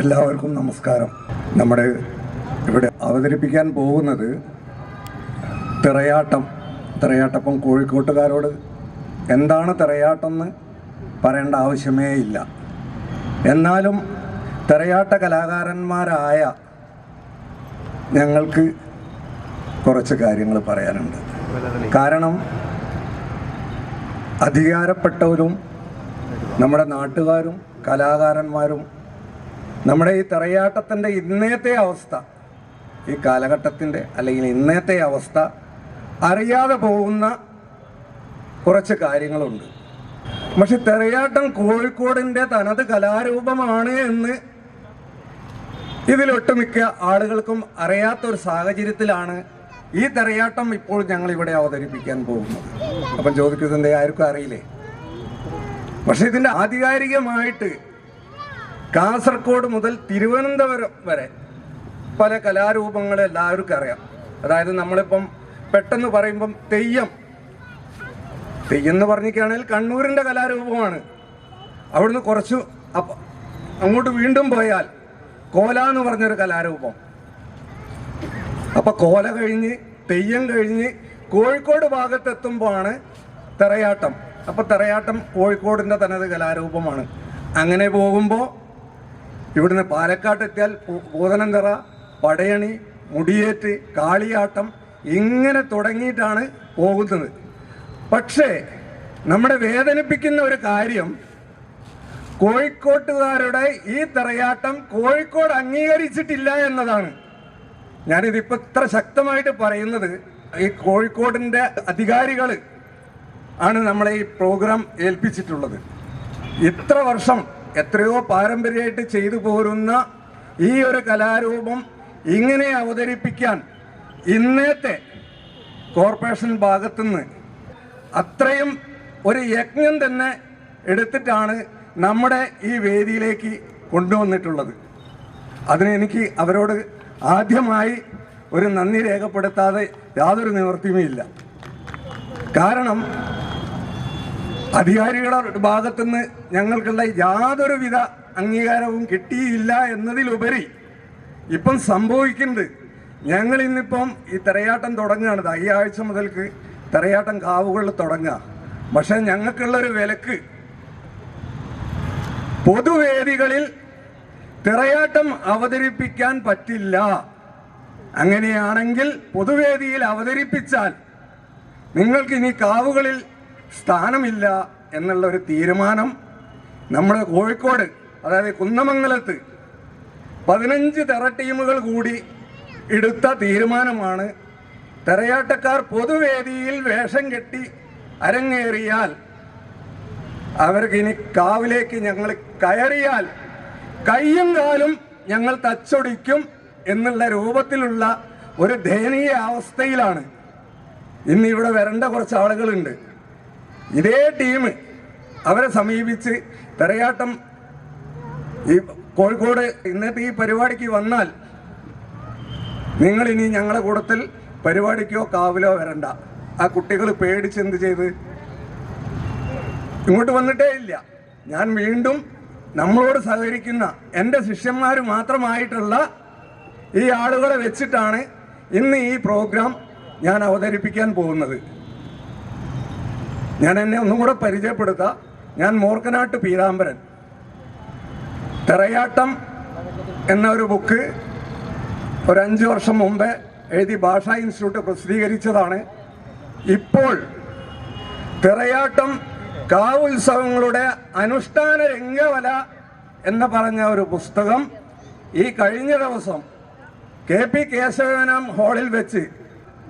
എല്ലാവർക്കും നമസ്കാരം. നമ്മുടെ ഇവിടെ അവതരിപ്പിക്കാൻ പോകുന്നത് തിറയാട്ടം തിറയാട്ടപ്പം കോഴിക്കോട്ടുകാരോട് എന്താണ് തിറയാട്ടം എന്ന് പറയേണ്ട ആവശ്യമേ ഇല്ല. എന്നാലും തിറയാട്ട കലാകാരന്മാരായ ഞങ്ങൾക്ക് കുറച്ച് കാര്യങ്ങൾ പറയാനുണ്ട്. കാരണം അധികാരപ്പെട്ടവരും നമ്മുടെ നാട്ടുകാരും കലാകാരന്മാരും നമ്മുടെ ഈ തറയാട്ടത്തിന്റെ ഇന്നത്തെ അവസ്ഥ ഈ കാലഘട്ടത്തിന്റെ അല്ലെങ്കിൽ ഇന്നത്തെ അവസ്ഥ അറിയാതെ പോകുന്ന കുറച്ച് കാര്യങ്ങളുണ്ട്. പക്ഷെ തെറയാട്ടം കോഴിക്കോടിന്റെ തനത് കലാരൂപമാണ് എന്ന് ഇതിലൊട്ടുമിക്ക ആളുകൾക്കും അറിയാത്തൊരു സാഹചര്യത്തിലാണ് ഈ തെറയാട്ടം ഇപ്പോൾ ഞങ്ങൾ ഇവിടെ അവതരിപ്പിക്കാൻ പോകുന്നത്. അപ്പം ചോദിക്കുന്നതിന്റെ ആർക്കും അറിയില്ലേ? പക്ഷെ ഇതിന്റെ ആധികാരികമായിട്ട് കാസർഗോഡ് മുതൽ തിരുവനന്തപുരം വരെ പല കലാരൂപങ്ങൾ എല്ലാവർക്കും അറിയാം. അതായത് നമ്മളിപ്പം പെട്ടെന്ന് പറയുമ്പം തെയ്യം. തെയ്യം എന്ന് പറഞ്ഞിരിക്കുകയാണെങ്കിൽ കണ്ണൂരിന്റെ കലാരൂപമാണ്. അവിടുന്ന് കുറച്ച് അങ്ങോട്ട് വീണ്ടും പോയാൽ കോല എന്ന് പറഞ്ഞൊരു കലാരൂപം. അപ്പൊ കോല കഴിഞ്ഞ് തെയ്യം കഴിഞ്ഞ് കോഴിക്കോട് ഭാഗത്തെത്തുമ്പോഴാണ് തെറയാട്ടം. അപ്പൊ തെറയാട്ടം കോഴിക്കോടിന്റെ തനത് കലാരൂപമാണ്. അങ്ങനെ പോകുമ്പോൾ ഇവിടുന്ന് പാലക്കാട്ട് എത്തിയാൽ പൂ- പൂതനന്തറ പടയണി മുടിയേറ്റ് കാളിയാട്ടം ഇങ്ങനെ തുടങ്ങിയിട്ടാണ് പോകുന്നത്. പക്ഷേ നമ്മുടെ വേദനിപ്പിക്കുന്ന ഒരു കാര്യം കോഴിക്കോട്ടുകാരുടെ ഈ തറയാട്ടം കോഴിക്കോട് അംഗീകരിച്ചിട്ടില്ല എന്നതാണ്. ഞാനിതിപ്പോൾ ഇത്ര ശക്തമായിട്ട് പറയുന്നത് ഈ കോഴിക്കോടിന്റെ അധികാരികൾ ആണ് നമ്മളെ ഈ പ്രോഗ്രാം ഏൽപ്പിച്ചിട്ടുള്ളത്. ഇത്ര വർഷം എത്രയോ പാരമ്പര്യമായിട്ട് ചെയ്തു പോരുന്ന ഈ ഒരു കലാരൂപം ഇങ്ങനെ അവതരിപ്പിക്കാൻ ഇന്നത്തെ കോർപ്പറേഷൻ ഭാഗത്തുനിന്ന് അത്രയും ഒരു യജ്ഞം തന്നെ എടുത്തിട്ടാണ് നമ്മുടെ ഈ വേദിയിലേക്ക് കൊണ്ടുവന്നിട്ടുള്ളത്. അതിന് എനിക്ക് അവരോട് ആദ്യമായി ഒരു നന്ദി രേഖപ്പെടുത്താതെ യാതൊരു നിവൃത്തിയുമില്ല. കാരണം അധികാരികളുടെ ഭാഗത്തുനിന്ന് ഞങ്ങൾക്കുള്ള യാതൊരുവിധ അംഗീകാരവും കിട്ടിയില്ല എന്നതിലുപരി ഇപ്പം സംഭവിക്കുന്നത് ഞങ്ങൾ ഇന്നിപ്പം ഈ തിരയാട്ടം തുടങ്ങുകയാണ്. ഈ ആഴ്ച മുതൽക്ക് തിരയാട്ടം കാവുകളിൽ തുടങ്ങുക. പക്ഷെ ഞങ്ങൾക്കുള്ളൊരു വിലക്ക് പൊതുവേദികളിൽ തിരയാട്ടം അവതരിപ്പിക്കാൻ പറ്റില്ല. അങ്ങനെയാണെങ്കിൽ പൊതുവേദിയിൽ അവതരിപ്പിച്ചാൽ നിങ്ങൾക്ക് ഇനി കാവുകളിൽ സ്ഥാനമില്ല എന്നുള്ള ഒരു തീരുമാനം നമ്മുടെ കോഴിക്കോട് അതായത് കുന്നമംഗലത്ത് പതിനഞ്ച് തെറ ടീമുകൾ കൂടി എടുത്ത തീരുമാനമാണ്. തെരയാട്ടക്കാർ പൊതുവേദിയിൽ വേഷം കെട്ടി അരങ്ങേറിയാൽ അവർക്ക് ഇനി കാവിലേക്ക് ഞങ്ങൾ കയറിയാൽ കയ്യും കാലും ഞങ്ങൾ തച്ചൊടിക്കും എന്നുള്ള രൂപത്തിലുള്ള ഒരു ദയനീയ അവസ്ഥയിലാണ്. ഇന്ന് ഇവിടെ വരേണ്ട കുറച്ച് ആളുകളുണ്ട്. ഇതേ ടീം അവരെ സമീപിച്ച് തെരയാട്ടം ഈ കോഴിക്കോട് ഇന്നത്തെ ഈ പരിപാടിക്ക് വന്നാൽ നിങ്ങൾ ഇനി ഞങ്ങളുടെ കൂട്ടത്തിൽ പരിപാടിക്കോ കാവിലോ വരണ്ട. ആ കുട്ടികൾ പേടിച്ച് എന്ത് ചെയ്ത്? ഇങ്ങോട്ട് വന്നിട്ടേ ഇല്ല. ഞാൻ വീണ്ടും നമ്മളോട് സഹകരിക്കുന്ന എന്റെ ശിഷ്യന്മാർ മാത്രമായിട്ടുള്ള ഈ ആളുകളെ വെച്ചിട്ടാണ് ഇന്ന് ഈ പ്രോഗ്രാം ഞാൻ അവതരിപ്പിക്കാൻ പോകുന്നത്. ഞാൻ എന്നെ ഒന്നും കൂടെ പരിചയപ്പെടുത്താം. ഞാൻ മോർക്കനാട്ട് പീതാംബരൻ. തെറയാട്ടം എന്ന ഒരു ബുക്ക് ഒരു അഞ്ച് വർഷം മുമ്പേ എഴുതി ഭാഷാ ഇൻസ്റ്റിറ്റ്യൂട്ട് പ്രസിദ്ധീകരിച്ചതാണ്. ഇപ്പോൾ തിറയാട്ടം കാവുത്സവങ്ങളുടെ അനുഷ്ഠാന രംഗവല എന്ന് പറഞ്ഞ ഒരു പുസ്തകം ഈ കഴിഞ്ഞ ദിവസം കെ പി കേശവനം ഹാളിൽ വെച്ച്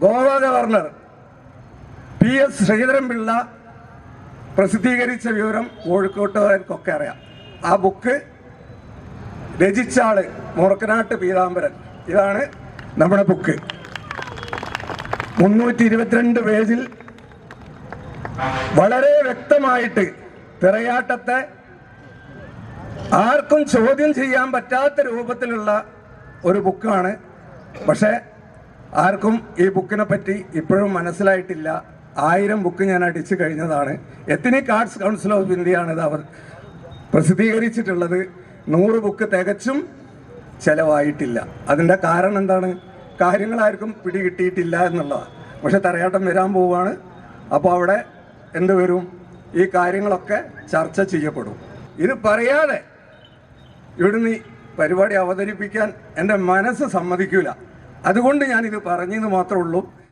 Goa governor P S Sreedharan Pillai പ്രസിദ്ധീകരിച്ച വിവരം കോഴിക്കോട്ടുകാർക്കൊക്കെ അറിയാം. ആ ബുക്ക് രചിച്ച ആൾ മുറക്കനാട്ട് പീതാംബരൻ. ഇതാണ് നമ്മുടെ ബുക്ക്. മുന്നൂറ്റി ഇരുപത്തിരണ്ട് പേജിൽ വളരെ വ്യക്തമായിട്ട് തിരയാട്ടത്തെ ആർക്കും ചോദ്യം ചെയ്യാൻ പറ്റാത്ത രൂപത്തിലുള്ള ഒരു ബുക്കാണ്. പക്ഷേ ആർക്കും ഈ ബുക്കിനെ പറ്റി ഇപ്പോഴും മനസ്സിലായിട്ടില്ല. ആയിരം ബുക്ക് ഞാൻ അടിച്ചു കഴിഞ്ഞതാണ്. എത്തനിക് ആർട്സ് കൗൺസിൽ ഓഫ് ഇന്ത്യയാണ് അവർ പ്രസിദ്ധീകരിച്ചിട്ടുള്ളത്. നൂറ് ബുക്ക് തികച്ചും ചിലവായിട്ടില്ല. അതിന്റെ കാരണം എന്താണ്? കാര്യങ്ങൾ കാര്യങ്ങളാർക്കും പിടികിട്ടിയിട്ടില്ല എന്നുള്ളതാണ് പക്ഷെ തറയാട്ടം വരാൻ പോവുകയാണ് അപ്പോൾ അവിടെ എന്ത് വരും? ഈ കാര്യങ്ങളൊക്കെ ചർച്ച ചെയ്യപ്പെടും. ഇത് പറയാതെ ഇവിടുന്ന് പരിപാടി അവതരിപ്പിക്കാൻ എന്റെ മനസ്സ് സമ്മതിക്കൂല. അതുകൊണ്ട് ഞാനിത് പറഞ്ഞെന്ന് മാത്രമേ ഉള്ളൂ.